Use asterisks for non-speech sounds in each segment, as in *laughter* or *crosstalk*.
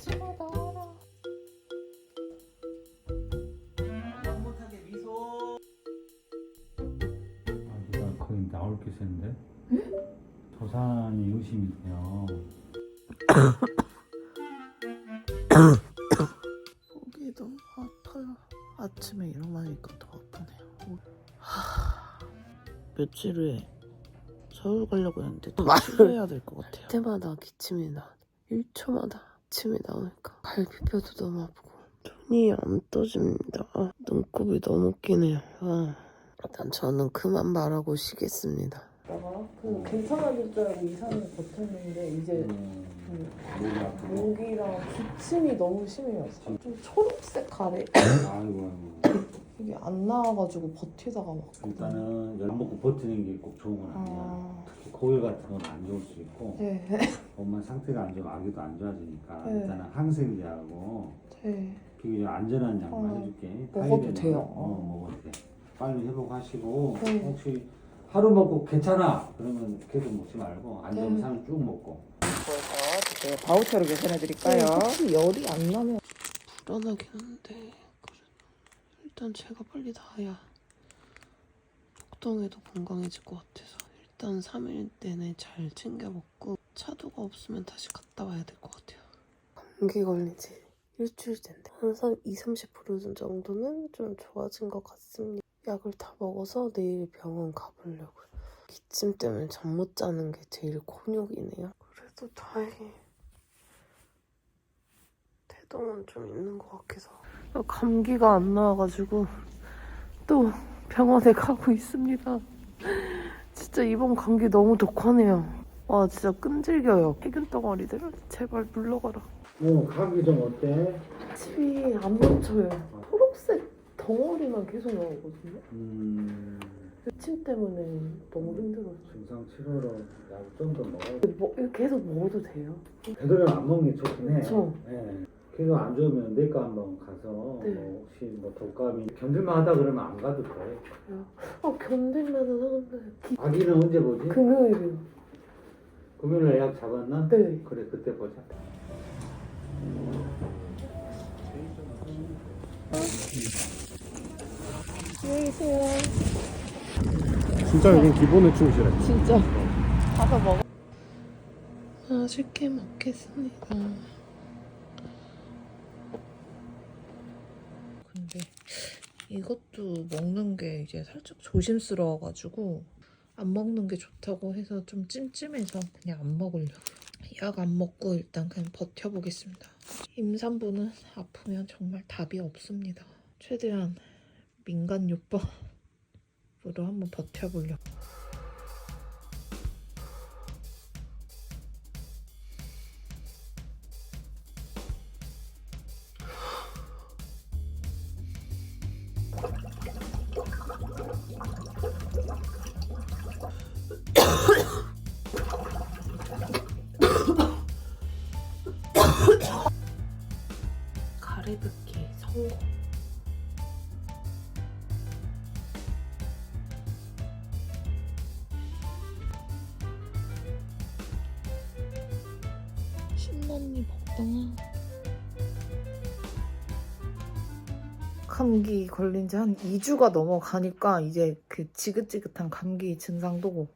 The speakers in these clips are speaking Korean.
집어 미소. 아, 거의 나올 게 있었는데? 조산이 의심이 돼요. 목이 너무 아파요. 아침에 일어나니까 더 아프네요. 하... 며칠 후에 서울 가려고 했는데 또 치료해야 될 것 같아요. 때마다 기침이 나. 1초마다 기침이 나오니까 갈비뼈도 너무 아프고 눈이 안 떠집니다. 아, 눈곱이 너무 끼네요. 아, 일단 저는 그만 말하고 쉬겠습니다. 내가 그 괜찮아질 줄 알고 2, 3일 버텼는데 이제 음, 목이 아프고. 목이랑 기침이 너무 심해요. 좀 초록색 가래 *coughs* 아이고, 아이고. 이게 안 나와가지고 버티다가 막 일단은 열 먹고 버티는 게 꼭 좋은 건 아니야. 아... 특히 고열 같은 건 안 좋을 수 있고 네, *laughs* 엄마 상태가 안 좋으면 아기도 안 좋아지니까 네. 일단은 항생제하고 네. 비교적 안전한 약만 어, 해줄게. 먹어도 타이레놀. 돼요? 어, 먹어도 돼. 빨리 회복하시고 네. 혹시 하루 먹고 괜찮아 그러면 계속 먹지 말고 안 좋으면 네. 상을 쭉 먹고. 제가 바우처로 계산해 드릴까요? 혹시 열이 안 나면 불안하긴 한데 일단 제가 빨리 나아야 복덩이도 건강해질 것 같아서 일단 3일 내내 잘 챙겨 먹고 차도가 없으면 다시 갔다 와야 될 것 같아요. 감기 걸린 지 일주일 된대. 한 2, 30% 정도는 좀 좋아진 것 같습니다. 약을 다 먹어서 내일 병원 가보려고요. 기침 때문에 잠 못 자는 게 제일 곤욕이네요. 그래도 다행히 태동은 좀 있는 것 같아서 감기가 안 나와가지고 또 병원에 가고 있습니다. 진짜 이번 감기 너무 독하네요. 와 진짜 끈질겨요. 해균 덩어리들 제발 물러가라. 어, 감기 좀 어때? 침이 안 멈춰요. 초록색 덩어리만 계속 나오거든요. 음, 침 때문에 너무 힘들어요. 증상 치료로 약 좀 더 먹어야 뭐, 계속 먹어도 돼요? 되도록 안 먹는 게 좋긴 해. 그쵸. 예. 계속 안 좋으면 내과 한번 가서 네. 뭐 혹시 뭐 독감이 견딜만 하다 그러면 안 가도 돼. 아 견딜만은 하는데 기... 아기는 언제 보지? 금요일이요. 금요일에 예약 잡았나? 네. 그래 그때 보자. 진짜 여긴 기본에 충실해. 진짜 가서 먹어. 맛있게 먹겠습니다. 근데 이것도 먹는 게 이제 살짝 조심스러워가지고 안 먹는 게 좋다고 해서 좀 찜찜해서 그냥 안 먹으려고요. 약 안 먹고 일단 그냥 버텨보겠습니다. 임산부는 아프면 정말 답이 없습니다. 최대한 민간 요법으로 한번 버텨보려고. 감기 걸린 지 한 2주가 넘어가니까 이제 그 지긋지긋한 감기 증상도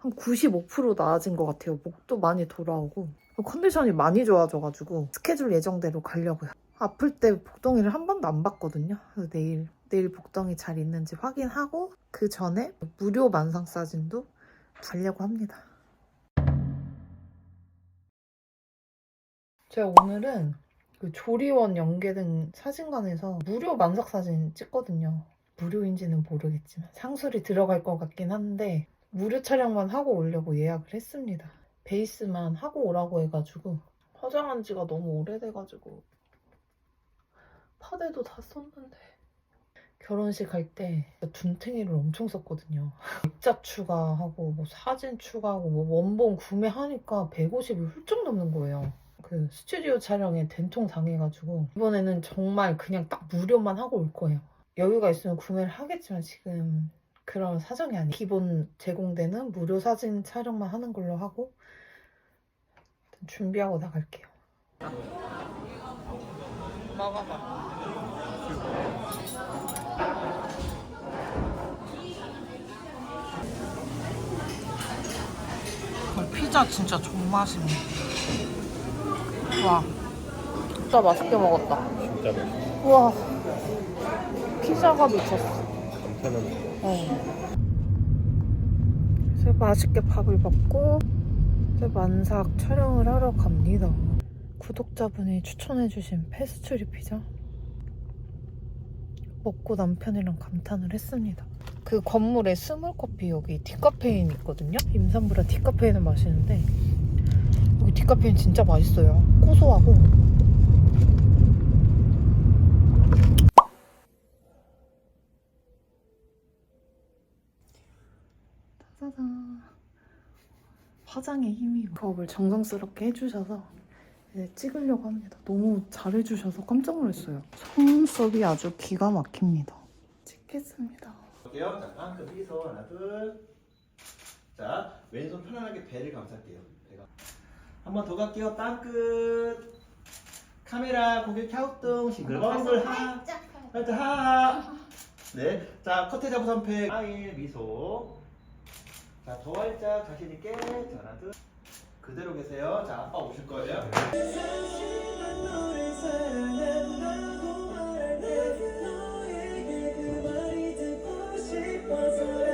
한95% 나아진 것 같아요. 목도 많이 돌아오고 컨디션이 많이 좋아져가지고 스케줄 예정대로 가려고요. 아플 때 복덩이를 한 번도 안 봤거든요. 그래서 내일 내일 복덩이 잘 있는지 확인하고 그 전에 무료 만상 사진도 가려고 합니다. 제가 오늘은 그 조리원 연계된 사진관에서 무료 만삭 사진 찍거든요. 무료인지는 모르겠지만 상술이 들어갈 것 같긴 한데 무료 촬영만 하고 오려고 예약을 했습니다. 베이스만 하고 오라고 해가지고 화장한 지가 너무 오래돼가지고 파데도 다 썼는데 결혼식 할 때 둔탱이를 엄청 썼거든요. 액자 추가하고 뭐 사진 추가하고 뭐 원본 구매하니까 150이 훌쩍 넘는 거예요. 그 스튜디오 촬영에 된통 당해가지고 이번에는 정말 그냥 딱 무료만 하고 올 거예요. 여유가 있으면 구매를 하겠지만 지금 그런 사정이 아니에요. 기본 제공되는 무료 사진 촬영만 하는 걸로 하고 준비하고 나갈게요. 먹어봐. 어, 피자 진짜 존맛이네. 와, 진짜 맛있게 먹었다. 진짜 맛있어. 우와, 피자가 미쳤어. 감사합니다. 어. 이제 맛있게 밥을 먹고 이제 만삭 촬영을 하러 갑니다. 구독자분이 추천해주신 페스츄리 피자 먹고 남편이랑 감탄을 했습니다. 그 건물에 스몰커피 여기 디카페인 있거든요. 임산부라 디카페인을 마시는데 디카페인 진짜 맛있어요. 고소하고 짜잔. 화장의 힘이 부업을 정성스럽게 해주셔서 이제 찍으려고 합니다. 너무 잘해주셔서 깜짝 놀랐어요. 속눈썹이 아주 기가 막힙니다. 찍겠습니다. 볼게요. 자, 땅끝 미소 하나 둘. 자, 왼손 편안하게 배를 감쌀게요. 배가. 한번 더 갈게요. 땅끝. 카메라 고개 갸우뚱 싱글벙글 하. 살짝 하하. 네. 자, 커트 잡우 선팩. 아일 미소. 자, 더 활짝 자신 있게. 자, 하나 둘. 그대로 계세요. 자, 아빠 오실 거예요. A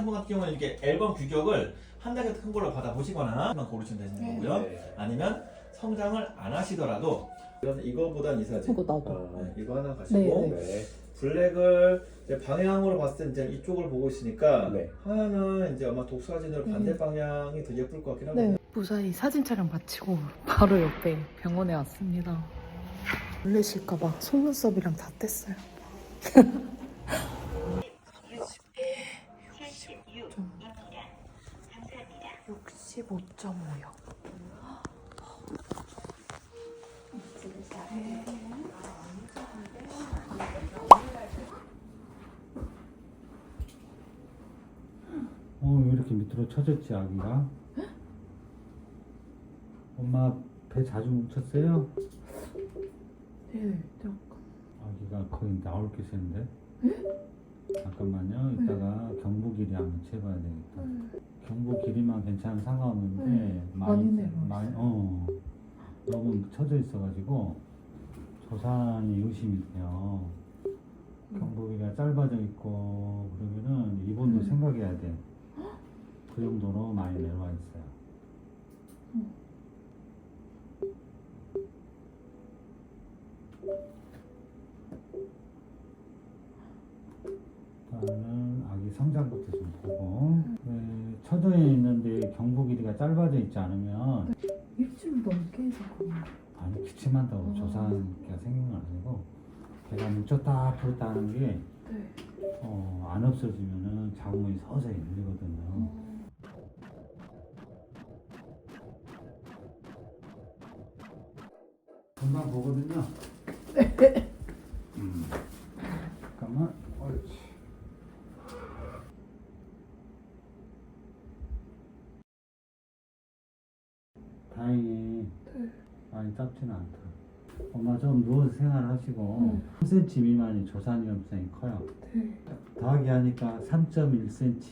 상품 같은 경우는 이렇게 앨범 규격을 한 장에 큰 걸로 받아 보시거나 만 고르시면 되는 거고요. 아니면 성장을 안 하시더라도 이거는 이거보단 이 사진. 이거 나도. 네, 이거 하나 가시고 네. 블랙을 이제 방향으로 봤을 때 이제 이쪽을 보고 있으니까 네. 하나는 이제 아마 독사진으로 반대 음. 방향이 더 예쁠 것 같긴 합니다. 네. 무사히 사진 촬영 마치고 바로 옆에 병원에 왔습니다. 놀래실까봐 속눈썹이랑 다 뗐어요. 좀 65.5요. 어, 왜 이렇게 밑으로 쳐졌지, 아기가? 엄마 배 자주 뭉쳤어요? 네, 좀 아기가 거의 나올 기세인데? 잠깐만요. 이따가 경부 길이 한번 재봐야 되겠다. 경부 길이만 괜찮으면 상관없는데 음, 많이 내려왔어요. 많이 어 너무 쳐져 있어가지고 조산이 의심이 돼요. 경부 길이가 짧아져 있고 그러면은 이번도 음. 생각해야 돼. 그 정도로 많이 내려와 있어요. 일단은 아기 성장부터 좀 보고 네, 처져 있는데 경부 길이가 짧아져 있지 않으면 일주일 넘게 해서 아니 기침한다고 어. 조산기가 생긴 건 아니고 배가 뭉쳤다 풀었다 하는 게 네. 어, 안 없어지면은 자궁이 서서히 늘리거든요. 금방 보거든요. 음. 잠깐만. 옳지. 다행히 많이 짧지는 않다. 엄마 좀 누워서 생활하시고 3cm 미만이 조산 위험성이 커요. 더하기 하니까 3.1cm.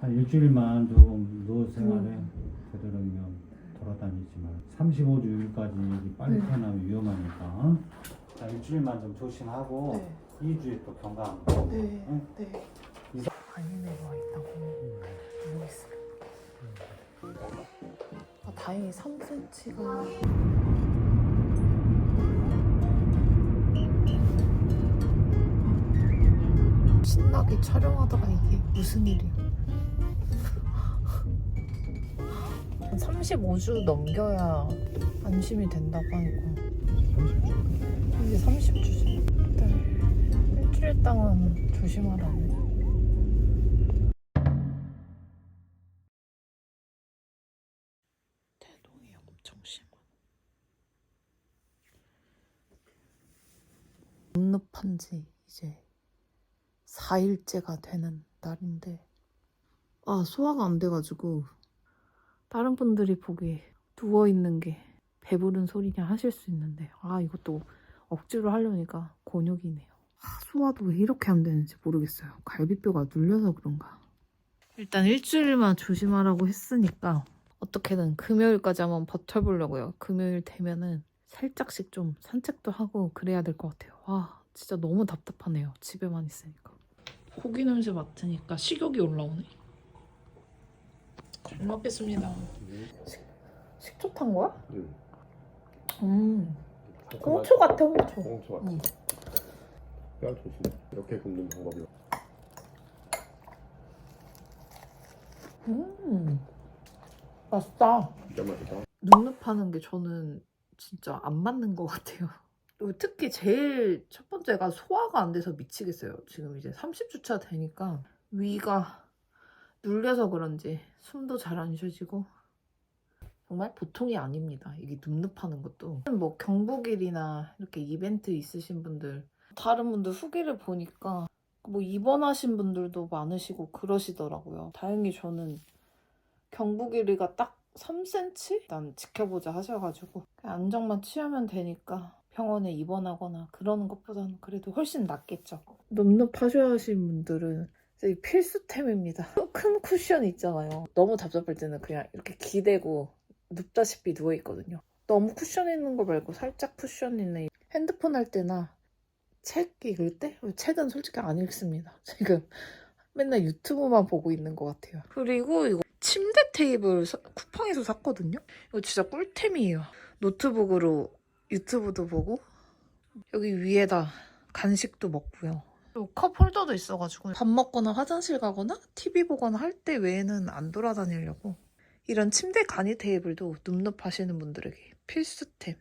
한 일주일만 조금 누워서 생활해. 되도록이면 돌아다니지만 35주 이후까지 여기 빨리 태어나면 위험하니까 자, 일주일만 좀 조심하고 네. 2주에 또 경감. 네. 응? 네. 많이 다행히 3cm가 신나게 촬영하다가 이게 무슨 일이야? 한 35주 넘겨야 안심이 된다고 하니까 이게 30주지. 네. 일주일 동안 조심하라고. 섭섭한 지 이제 4일째가 되는 날인데. 아 소화가 안 돼가지고 다른 분들이 보기에 누워있는 게 배부른 소리냐 하실 수 있는데 아 이것도 억지로 하려니까 곤욕이네요. 아, 소화도 왜 이렇게 안 되는지 모르겠어요. 갈비뼈가 눌려서 그런가? 일단 일주일만 조심하라고 했으니까 어떻게든 금요일까지 한번 버텨보려고요. 금요일 되면은 살짝씩 좀 산책도 하고 그래야 될 것 같아요. 와 진짜 너무 답답하네요 집에만 있으니까 고기 냄새 맡으니까 식욕이 올라오네 잘 먹겠습니다 식초 탄 거야? 응. 음 홍초 같아 홍초 홍초 같아. 응. 뼈 조심. 이렇게 굽는 방법이. 음 맛있다 진짜 맛있다. 눅눅하는 게 저는 진짜 안 맞는 것 같아요. 그리고 특히 제일 첫 번째가 소화가 안 돼서 미치겠어요. 지금 이제 30주차 되니까 위가 눌려서 그런지 숨도 잘 안 쉬어지고 정말 보통이 아닙니다. 이게 눕눕하는 것도. 뭐 경복일이나 이렇게 이벤트 있으신 분들 다른 분들 후기를 보니까 뭐 입원하신 분들도 많으시고 그러시더라고요. 다행히 저는 경북일이가 딱 3cm? 일단 지켜보자 하셔가지고 안정만 취하면 되니까 병원에 입원하거나 그러는 것보다는 그래도 훨씬 낫겠죠. 눕눕하셔야 하신 분들은 필수템입니다. 큰 쿠션 있잖아요. 너무 답답할 때는 그냥 이렇게 기대고 눕다시피 누워있거든요. 너무 쿠션 있는 거 말고 살짝 쿠션 있는 핸드폰 할 때나 책 읽을 때? 책은 솔직히 안 읽습니다. *laughs* 지금 맨날 유튜브만 보고 있는 것 같아요. 그리고 이거 침대 테이블 사- 쿠팡에서 샀거든요. 이거 진짜 꿀템이에요. 노트북으로 유튜브도 보고 여기 위에다 간식도 먹고요. 컵 홀더도 있어가지고 밥 먹거나 화장실 가거나 TV 보거나 할 때 외에는 안 돌아다니려고 이런 침대 간이 테이블도 눕눕 하시는 분들에게 필수템.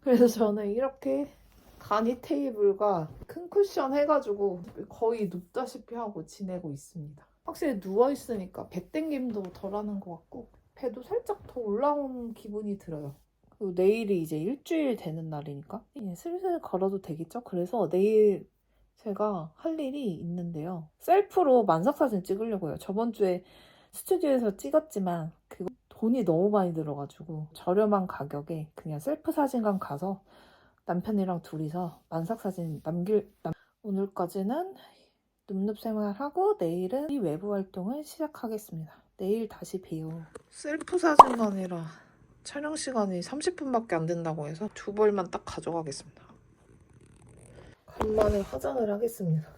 그래서 저는 이렇게 간이 테이블과 큰 쿠션 해가지고 거의 눕다시피 하고 지내고 있습니다. 확실히 누워있으니까 배 땡김도 덜하는 것 같고 배도 살짝 더 올라온 기분이 들어요. 내일이 이제 일주일 되는 날이니까 이제 슬슬 걸어도 되겠죠? 그래서 내일 제가 할 일이 있는데요. 셀프로 만삭사진 찍으려고요. 저번 주에 스튜디오에서 찍었지만 그거 돈이 너무 많이 들어가지고 저렴한 가격에 그냥 셀프 사진관 가서 남편이랑 둘이서 만삭사진 남길 남... 오늘까지는 눕눕 생활하고 내일은 이 외부 활동을 시작하겠습니다. 내일 다시 봬요. 셀프 사진관이라 촬영 시간이 30분밖에 안 된다고 해서 두 벌만 딱 가져가겠습니다. 간만에 화장을 하겠습니다.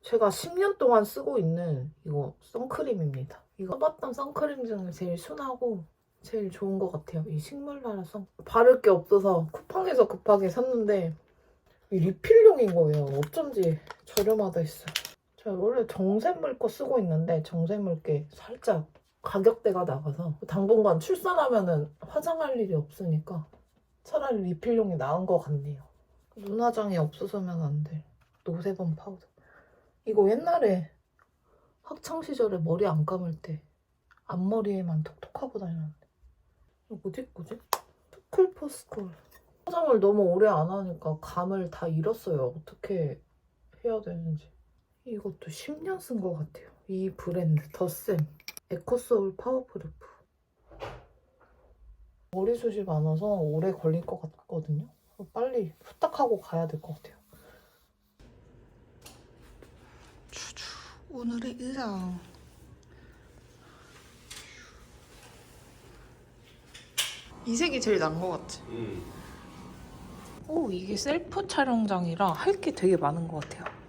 제가 10년 동안 쓰고 있는 이거 선크림입니다. 이거 써봤던 선크림 중에 제일 순하고 제일 좋은 것 같아요. 이 식물 나라 선. 바를 게 없어서 쿠팡에서 급하게 샀는데 이 리필용인 거예요. 어쩐지 저렴하다 했어요. 제가 원래 정샘 물 거 쓰고 있는데 정샘 물 게 살짝 가격대가 나가서 당분간 출산하면은 화장할 일이 없으니까 차라리 리필용이 나은 것 같네요. 눈 화장이 없어서면 안 돼. 노세범 파우더. 이거 옛날에 학창 시절에 머리 안 감을 때 앞머리에만 톡톡하고 다녔는데 이거 어디 거지? 투쿨포스쿨 화장을 너무 오래 안 하니까 감을 다 잃었어요. 어떻게 해야 되는지. 이것도 10년 쓴 것 같아요. 이 브랜드 더쌤 에코소울 파워프루프. 머리숱이 많아서 오래 걸릴 것 같거든요. 빨리 후딱 하고 가야 될 것 같아요. 추추 오늘의 의상. 이 색이 제일 난 것 같지? 응. 오 이게 셀프 촬영장이라 할 게 되게 많은 것 같아요.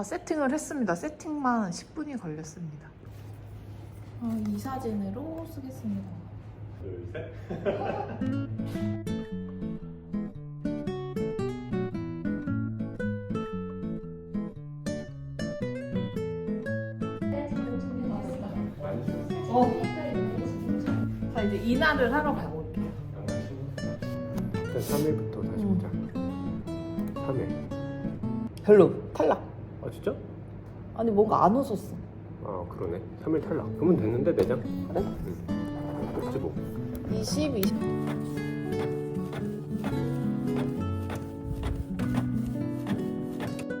다 세팅을 했습니다. 세팅만 10분이 걸렸습니다. 어, 이 사진으로 쓰겠습니다. 둘, 셋. 어. 자 이제 이날을 하러 가볼게요. 일단 3일부터 다시 응. 보자. 3일. 별로 탈락. 아 진짜? 아니 뭔가 안 웃었어. 아 그러네. 3일 탈락. 그러면 됐는데 내장? 그래? 응. 없지 뭐. 20, 20.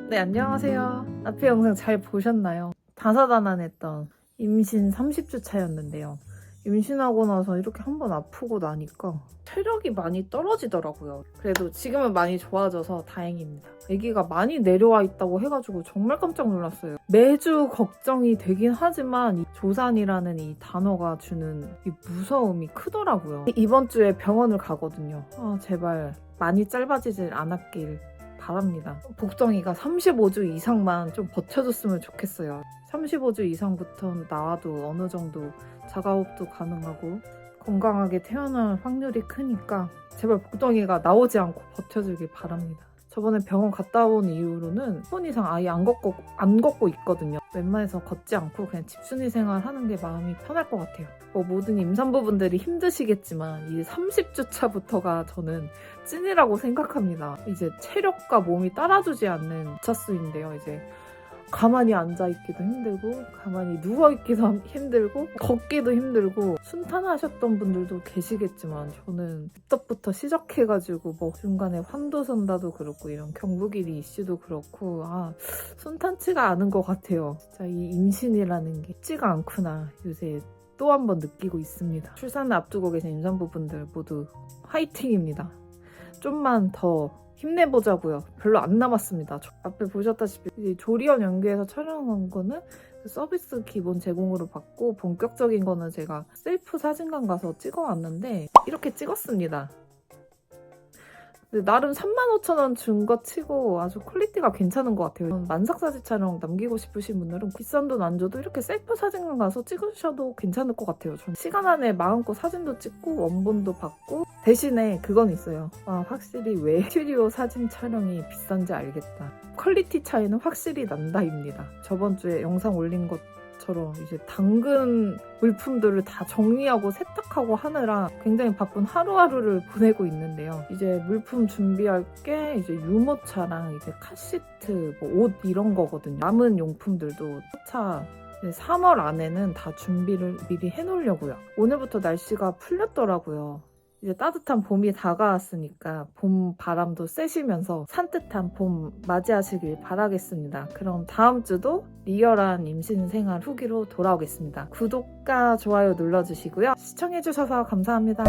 네 안녕하세요. 앞에 영상 잘 보셨나요? 다사다난했던 임신 30주 차였는데요. 임신하고 나서 이렇게 한 번 아프고 나니까 체력이 많이 떨어지더라고요. 그래도 지금은 많이 좋아져서 다행입니다. 아기가 많이 내려와 있다고 해가지고 정말 깜짝 놀랐어요. 매주 걱정이 되긴 하지만 이 조산이라는 이 단어가 주는 이 무서움이 크더라고요. 이번 주에 병원을 가거든요. 아, 제발 많이 짧아지질 않았길 바랍니다. 복덩이가 35주 이상만 좀 버텨줬으면 좋겠어요. 35주 이상부터 나와도 어느 정도 자가호흡도 가능하고 건강하게 태어날 확률이 크니까 제발 복덩이가 나오지 않고 버텨주길 바랍니다. 저번에 병원 갔다 온 이후로는 10분 이상 아예 안 걷고, 안 걷고 있거든요. 웬만해서 걷지 않고 그냥 집순이 생활 하는 게 마음이 편할 것 같아요. 뭐 모든 임산부분들이 힘드시겠지만 이 30주 차부터가 저는 찐이라고 생각합니다. 이제 체력과 몸이 따라주지 않는 차수인데요. 이제 가만히 앉아있기도 힘들고 가만히 누워있기도 힘들고 걷기도 힘들고 순탄하셨던 분들도 계시겠지만 저는 부터부터 시작해가지고 뭐 중간에 환도선다도 그렇고 이런 경부길이 이슈도 그렇고 아 순탄치가 않은 것 같아요. 진짜 이 임신이라는 게 쉽지가 않구나 요새 또 한 번 느끼고 있습니다. 출산을 앞두고 계신 임산부분들 모두 화이팅입니다. 좀만 더 힘내보자고요. 별로 안 남았습니다. 저- 앞에 보셨다시피 조리원 연계해서 촬영한 거는 그 서비스 기본 제공으로 받고 본격적인 거는 제가 셀프 사진관 가서 찍어왔는데 이렇게 찍었습니다. 나름 35,000원 준 거 치고 아주 퀄리티가 괜찮은 것 같아요. 만삭사진 촬영 남기고 싶으신 분들은 비싼 돈 안 줘도 이렇게 셀프 사진관 가서 찍으셔도 괜찮을 것 같아요. 전 시간 안에 마음껏 사진도 찍고 원본도 받고 대신에 그건 있어요. 아, 확실히 왜 스튜디오 사진 촬영이 비싼지 알겠다. 퀄리티 차이는 확실히 난다입니다. 저번 주에 영상 올린 것처럼 이제 당근 물품들을 다 정리하고 세탁하고 하느라 굉장히 바쁜 하루하루를 보내고 있는데요. 이제 물품 준비할 게 이제 유모차랑 이제 카시트, 뭐 옷 이런 거거든요. 남은 용품들도 차 3월 안에는 다 준비를 미리 해놓으려고요. 오늘부터 날씨가 풀렸더라고요. 이제 따뜻한 봄이 다가왔으니까 봄 바람도 쐬시면서 산뜻한 봄 맞이하시길 바라겠습니다. 그럼 다음 주도 리얼한 임신 생활 후기로 돌아오겠습니다. 구독과 좋아요 눌러주시고요. 시청해주셔서 감사합니다.